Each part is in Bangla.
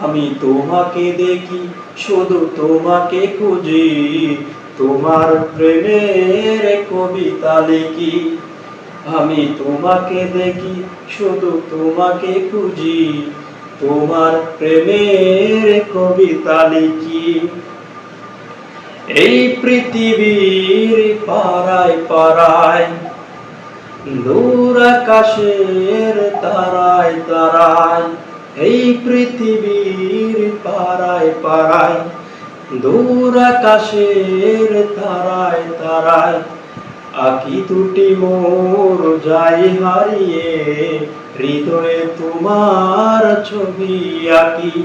আমি তোমাকে দেখি, শুধু তোমাকে খুঁজি। তোমার প্রেমের কবিতা লিখি। আমি তোমাকে দেখি, শুধু তোমাকে খুঁজি। তোমার প্রেমের কবিতা লিখি। এই পৃথিবীর পাড়ায় পাড়ায় দূর আকাশের তারায় তারায় এই পৃথিবীর পাড়ায় পাড়ায়, দূর আকাশের তারায় তারায়, আকি দুটি মোর যাই হারিয়ে, হৃদয়ে তোমার ছবি আঁকি।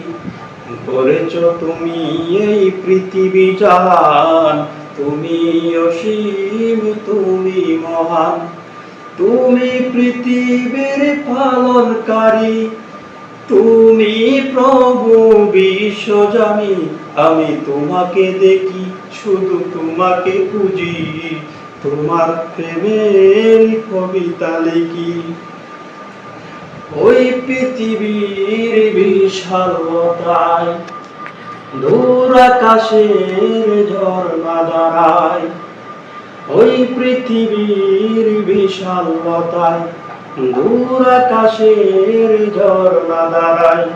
করেছ তুমি এই পৃথিবী জাহান, তুমি অসীম, তুমি মহান। তুমি পৃথিবীর পালনকারী তুমি প্রভু বিশ্বজামি আমি তোমাকে দেখি, শুধু তোমাকে খুঁজি তোমার প্রেমের কবিতা লিখি। ওই পৃথিবীর বিশালতায়, দূর আকাশের ঝর্ণা দাঁড়ায় ওই পৃথিবীর বিশালতায় দূর আকাশের ঝর্ণা দাঁড়ায়